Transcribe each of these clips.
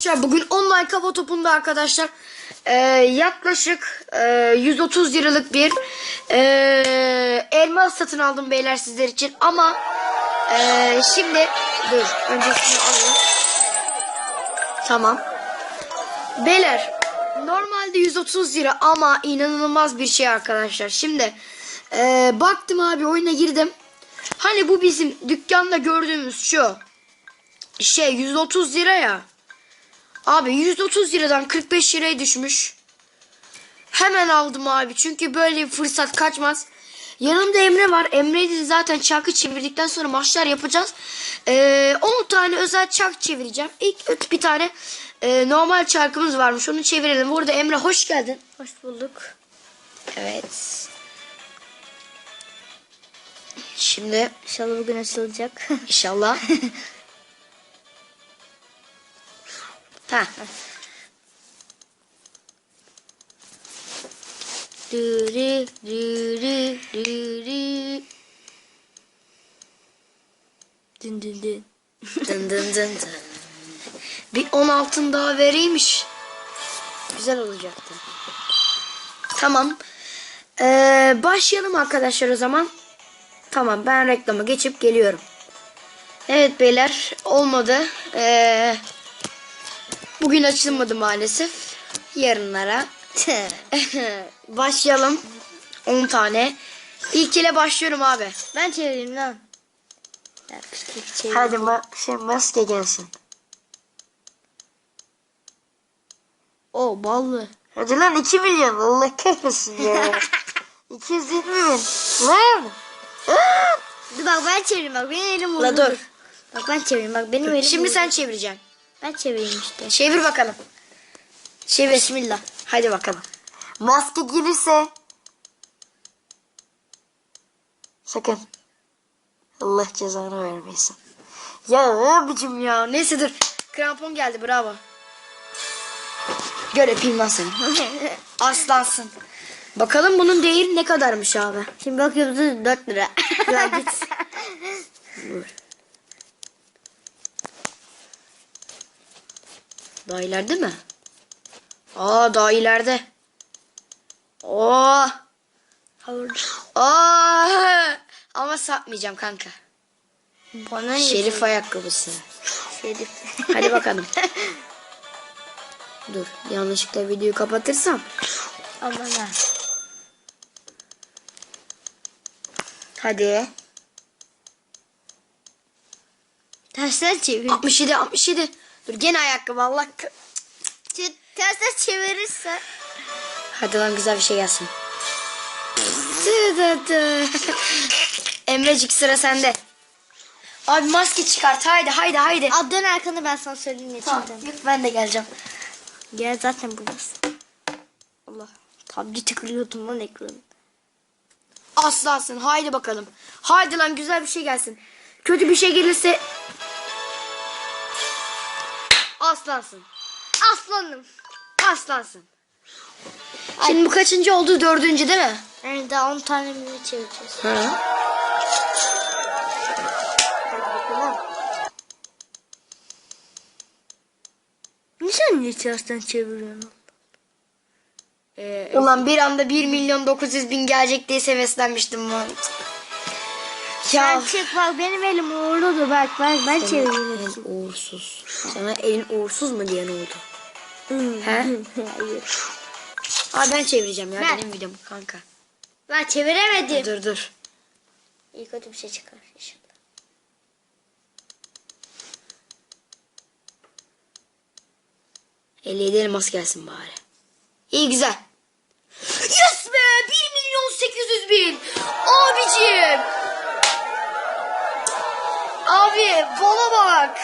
Arkadaşlar bugün online kafa topunda arkadaşlar e, yaklaşık e, 130 liralık bir e, elmas satın aldım beyler sizler için ama e, şimdi dur öncesini alayım. Tamam. Beyler normalde 130 lira ama inanılmaz bir şey arkadaşlar. Şimdi e, baktım abi oyuna girdim. Hani bu bizim dükkanda gördüğümüz şu şey 130 lira ya. Abi 130 liradan 45 liraya düşmüş. Hemen aldım abi. Çünkü böyle bir fırsat kaçmaz. Yanımda Emre var. Emre'yi de zaten çarkı çevirdikten sonra maçlar yapacağız. Ee, 10 tane özel çark çevireceğim. İlk bir tane e, normal çarkımız varmış. Onu çevirelim. Burada Emre hoş geldin. Hoş bulduk. Evet. Şimdi İnşallah bugün açılacak. inşallah. ha. Dürü dürü dürü. Dün dün dün. Dın dın dın dın. Bir 10 altın daha vereymiş. Güzel olacaktı. Tamam. Ee, başlayalım arkadaşlar o zaman. Tamam ben reklama geçip geliyorum. Evet beyler olmadı. Ee, bugün açılmadı maalesef. Yarınlara. Başlayalım. 10 tane. İlk ile başlıyorum abi. ben çevireyim lan. Ya. Hadi ma şey maske gelsin. O ballı. Hadi lan 2 milyon Allah kahretsin ya. 220 bin. Lan. Dur bak ben çevireyim bak benim elim La oldu. dur. Bak ben çevireyim bak benim elim Şimdi oldu. sen çevireceksin. Ben çevireyim işte. Çevir bakalım. Çevir. Bismillah. Hadi bakalım. Maske gelirse. Sakın. Allah cezanı vermesin. Ya abicim ya. Neyse dur. Krampon geldi bravo. Gel öpeyim lan seni. Aslansın. Bakalım bunun değeri ne kadarmış abi. Şimdi bakıyoruz 4 lira. Ya git. Daha ileride mi? Aa daha ileride. Oo. Aa. Ama satmayacağım kanka. Bana? Şerif ayakkabısı. Şerif. Hadi bakalım. Dur yanlışlıkla videoyu kapatırsam. Aman ha. Hadi. Tersten çevir. 67 67. Dur gene ayakkabı Allah. k- Ç- Tersten çevirirsen. Hadi lan güzel bir şey gelsin. Emrecik sıra sende. Abi maske çıkart haydi haydi haydi. Al dön arkanı ben sana söyleyeyim ne Tamam, yok, ben de geleceğim. Gel zaten buradasın. Allah. Tableti kırıyordum lan ekranı. Aslansın haydi bakalım. Haydi lan güzel bir şey gelsin. Kötü bir şey gelirse aslansın. Aslanım. Aslansın. Şimdi bu kaçıncı oldu? Dördüncü değil mi? Yani daha 10 tane mi çevireceğiz? Hı. Ne sen niye tersten çeviriyorsun? Ee, Ulan bir anda 1 milyon 900 bin gelecek diye heveslenmiştim ben. Ya Sen çık bak benim elim uğurludur bak bak ben çeviriyorum. elin uğursuz. Sana elin uğursuz mu diyen oldu? He? Hayır. Aa ben çevireceğim ya Ver. benim videom kanka. Ben çeviremedim. Dur dur. İyi kötü bir şey çıkar inşallah. Elli yedi elmas gelsin bari. İyi güzel. Yes be! 1 milyon 800 bin. Abicim. Abi bala bak.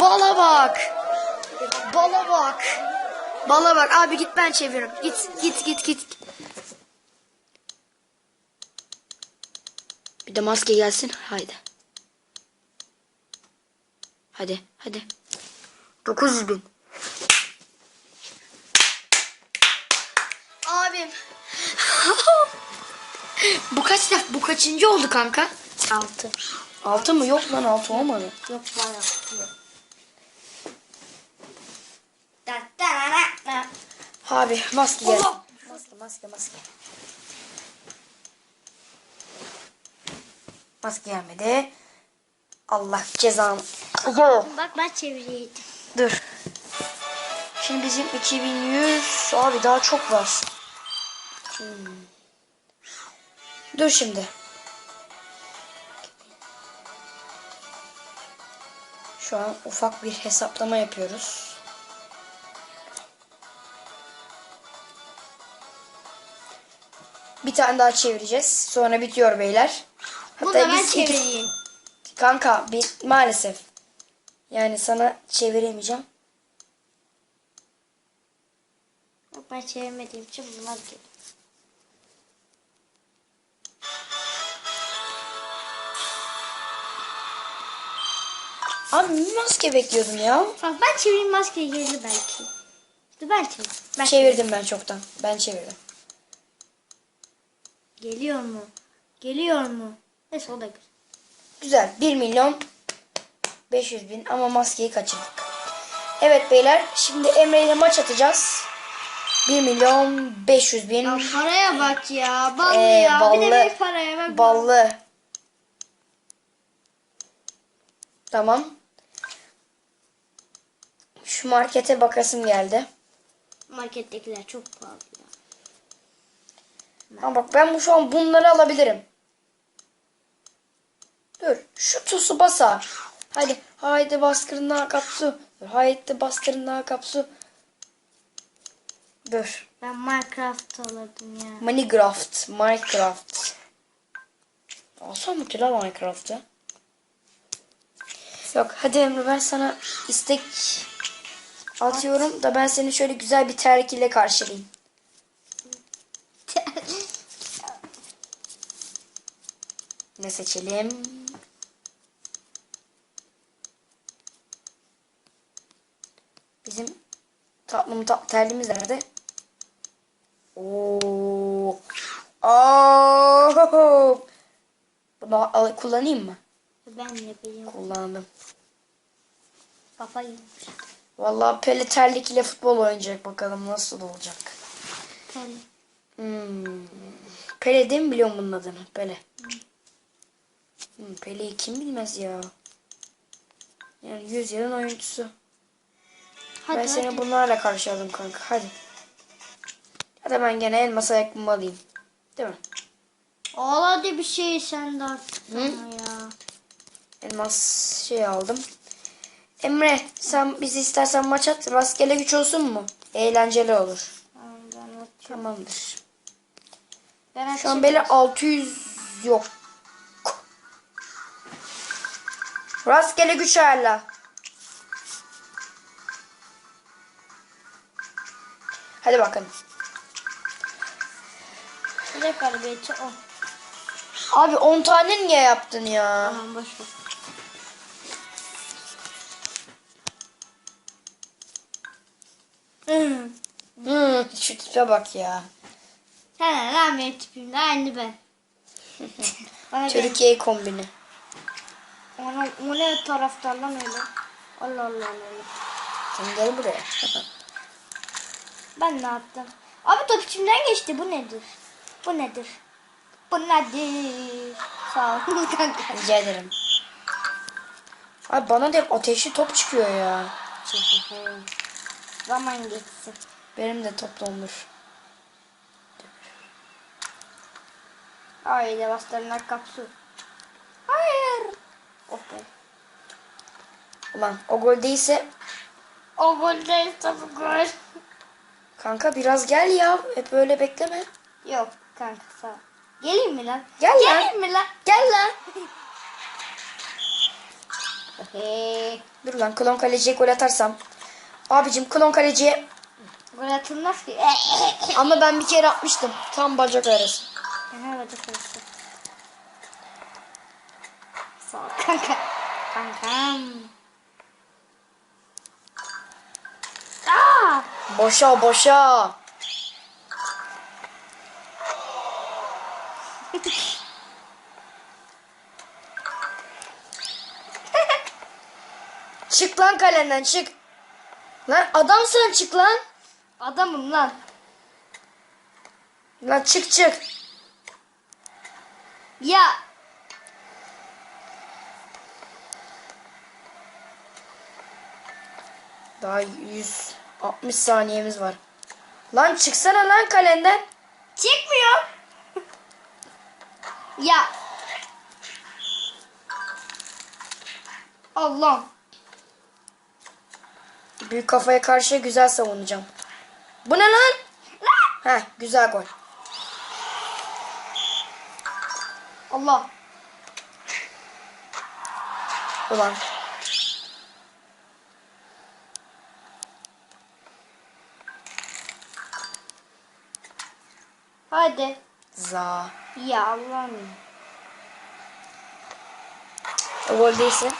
Bala bak. Bala bak. Bala bak. Abi git ben çeviriyorum. Git git git git. Bir de maske gelsin. Haydi. Hadi hadi. 900 bin. Abim. bu kaç bu kaçıncı oldu kanka? 6. Altı mı? Yok lan altı olmadı. Yok var yok. Da, da, da, da. Abi maske gel. Maske maske maske. Maske gelmedi. Allah cezanı. Oho. Bak ben çevireydim. Dur. Şimdi bizim 2100 abi daha çok var. Hmm. Dur şimdi. Şu an ufak bir hesaplama yapıyoruz. Bir tane daha çevireceğiz. Sonra bitiyor beyler. Bunu da ben biz iki- çevireyim. Kanka bir, maalesef. Yani sana çeviremeyeceğim. Ben çevirmediğim için bunlar geliyor. Abi bir maske bekliyordum ya. Ben çevireyim maske gelir belki. Dur ben çevireyim. Ben Çevirdim ben çoktan. Ben çevirdim. Geliyor mu? Geliyor mu? Neyse o da güzel. Güzel. 1 milyon 500 bin ama maskeyi kaçırdık. Evet beyler şimdi Emre ile maç atacağız. 1 milyon 500 bin. Ya paraya bak ya. Ballı Ee, ya. Bir de ballı. bir paraya bak. Ballı. Tamam. Şu markete bakasım geldi. Markettekiler çok pahalı. Ama bak ben bu şu an bunları alabilirim. Dur. Şu tusu basa. Hadi. Haydi bastırın kapsu. Dur. Haydi bastırın kapsu. Dur. Ben Minecraft alırdım ya. Minecraft. Minecraft. Alsam mı ki lan Minecraft'ı? Yok hadi Emre ben sana istek atıyorum da ben seni şöyle güzel bir terk ile karşılayayım. Ne seçelim? Bizim tatlı mı tatlı terliğimiz nerede? Oo. Aa! Bunu al- kullanayım mı? ben yapayım. Kullandım. Kafayı. Vallahi Pele terlik ile futbol oynayacak bakalım nasıl olacak. Pele. Hmm. Pele değil mi biliyorum bunun adını? Pele. Hmm, Pele'yi kim bilmez ya. Yani 100 yılın oyuncusu. Hadi ben seni hadi. bunlarla karşıladım kanka. Hadi. Hadi ben gene elmas ayakkabımı alayım. Değil mi? Al hadi bir şey sen de artık sana ya. Elmas şey aldım. Emre sen bizi istersen maç at. Rastgele güç olsun mu? Eğlenceli olur. Tamamdır. Ben Şu an böyle 600 yok. Rastgele güç ayarla. Hadi bakalım. De galibiyeti o. Abi 10 tane niye yaptın ya? Tamam boş ver. Şu tipe bak ya. Sen lan benim tipimde aynı ben. Bana Türkiye kombini. ona, o ne taraftar lan öyle. Allah Allah Allah. Sen gel buraya. Ben ne yaptım? Abi top içimden geçti. Bu nedir? Bu nedir? Bu nedir? Sağ ol. Rica ederim. Abi bana da hep ateşli top çıkıyor ya. Zaman geçsin. Benim de top donmuş. Haydi bastırına kapsu. Hayır. Oh be. Ulan o gol değilse O gol değil tabii gol. kanka biraz gel ya. Hep öyle bekleme. Yok kanka sağ ol. Geleyim mi lan? Gel lan. Geleyim mi lan? Gel lan. Hey. Dur lan klon kaleciye gol atarsam. Abicim klon kaleciye Atılmaz ki. ama ben bir kere atmıştım. Tam bacak arası. Aha bacak arası. Sağ ol kanka. Kankam. Aa! Boşa boşa. çık lan kalenden çık. Lan adam sen çık lan. Adamım lan. Lan çık çık. Ya Daha 160 saniyemiz var. Lan çıksana lan kalenden. çıkmıyor. ya. Allah. Büyük kafaya karşı güzel savunacağım. Bu ne lan? Heh güzel gol. Allah. Ulan. Hadi. Za. Ya Allah'ım. Gol değilse.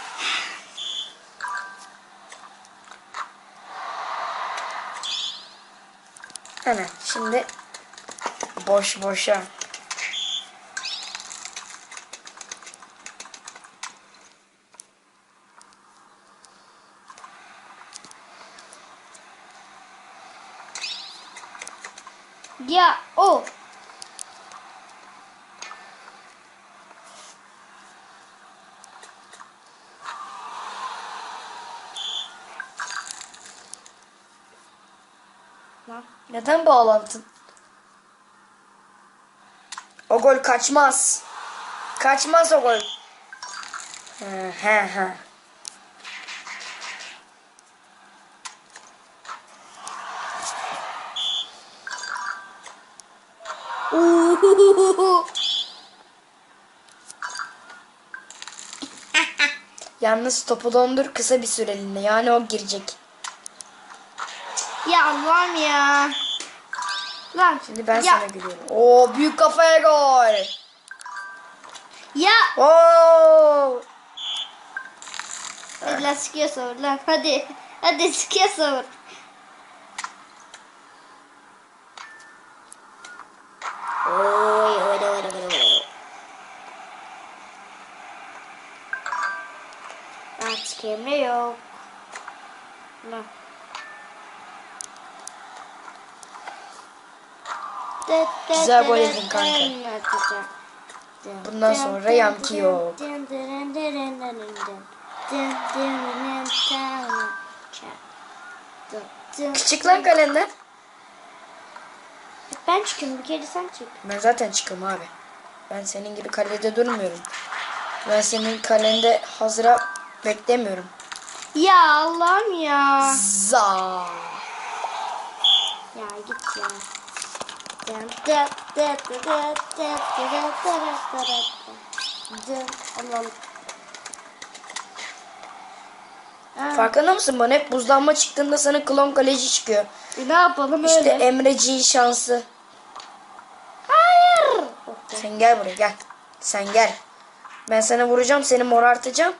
Hemen şimdi boş boşa. Ya o. Lan. Neden bağlantın? O gol kaçmaz. Kaçmaz o gol. He he he. Yalnız topu dondur kısa bir süreliğine. Yani o girecek. Ya Allah'ım ya. Lan. Şimdi ben ya, sana gülüyorum. Oo büyük kafaya gol. Ya. Oo. Hadi lan sıkıya savur lan. Hadi. Hadi sıkıya savur. Oy, oy, oy, oy, oy. Artık Emre yok. Lan. Güzel gol yedin kanka. Bundan sonra yankı yok. Çık lan kalenden. Ben çıkıyorum bir kere sen çık. Ben zaten çıkım abi. Ben senin gibi kalede durmuyorum. Ben senin kalende hazıra beklemiyorum. Ya Allah'ım ya. Za. Ya git ya. Farkında mısın bana hep buzlanma çıktığında sana klon kaleci çıkıyor. e, ne yapalım İşte öyle? Emreciğin şansı. Hayır. Sen gel buraya gel. Sen gel. Ben sana vuracağım seni morartacağım.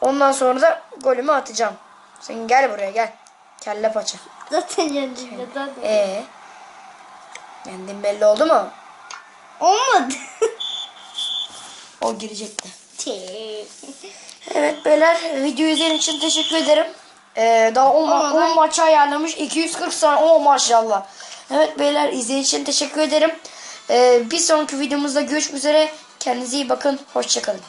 Ondan sonra da golümü atacağım. Sen gel buraya gel. Kelle paça. Zaten yendim ya zaten. Ee, Yendim belli oldu mu? Olmadı. O girecekti. Evet beyler video izlediğiniz için teşekkür ederim. Ee, daha 10 ma- Ama ben- 10 maçı ayarlamış 240 saniye. O maşallah. Evet beyler izlediğiniz için teşekkür ederim. Ee, bir sonraki videomuzda görüşmek üzere. Kendinize iyi bakın. Hoşçakalın.